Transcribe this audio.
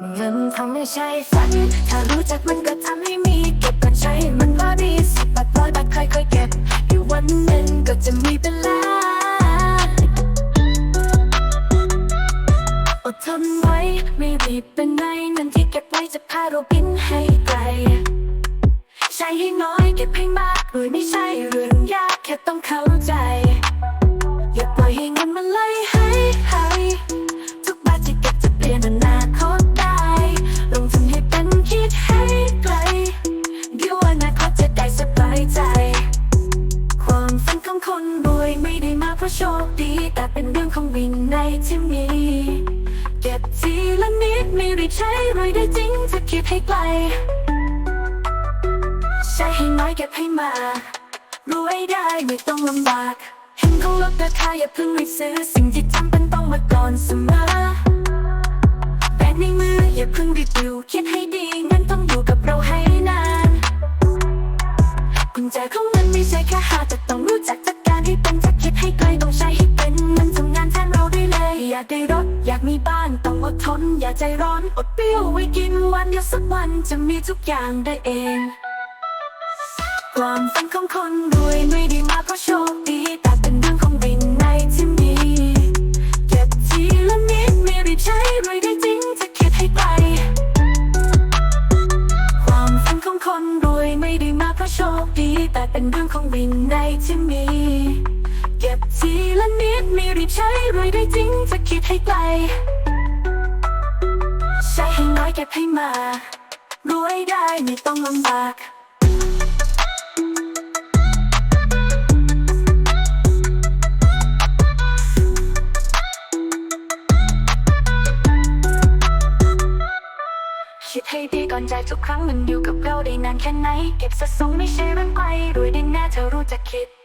เงินทำไม่ใช่ฝัน ถ้ารู้จักมันก็ทำให้มี เก็บก่อนใช้มันว่าดีสิบบาทร้อยบาทค่อยๆเก็บ อยู่วันหนึ่งก็จะมีเป็นล้านอดทนไว้ ไม่รีบเป็นไรเงินที่เก็บไว้จะพาเราบินให้ไกล ใช้ให้น้อยเก็บให้มากโดยไม่ใช่เรื่องยากแค่ต้องเราะโชคดีแต่เป็นเรื่องของวินัยที่มี เก็บทีละนิดไม่รีบใช้รวยได้จริงจะคิดให้ไกล ใช้ให้น้อยเก็บให้มารวยได้ไม่ต้องลำบาก เห็นเขาลดราคาอย่าเพิ่งรีบซื้อสิ่งที่จำเป็นต้องมาก่อนเสมอแบงในมืออย่าเพิ่งรีบดูคิดให้ดีากได้รถ อยากมีบ้านต้องอดทน อย่าใจร้อนอดเปรี้ยวไว้กินวันเดียวสักวันจะมีทุกอย่างได้เอง ความฝันของคนรวยไม่ได้มาเพราะโชคดีแต่เป็นเรื่องของวินัยที่มี เก็บทีละนิดไม่รีบใช้รวยได้จริงจะคิดให้ไกลความฝันของคนรวยไม่ได้มาเพราะโชคดีแต่เป็นเรื่องของวินัยที่มี ไม่รีบใช้รวยได้จริงจะคิดให้ไกล ใช้ให้น้อยเก็บให้มารวยได้ไม่ต้องลำบากคิดให้ดีก่อนใจทุกครั้งมันอยู่กับเราได้นานแค่ไหน เก็บสะสมไม่ใช่เรื่องไกลรวยได้แน่เธอรู้จะคิด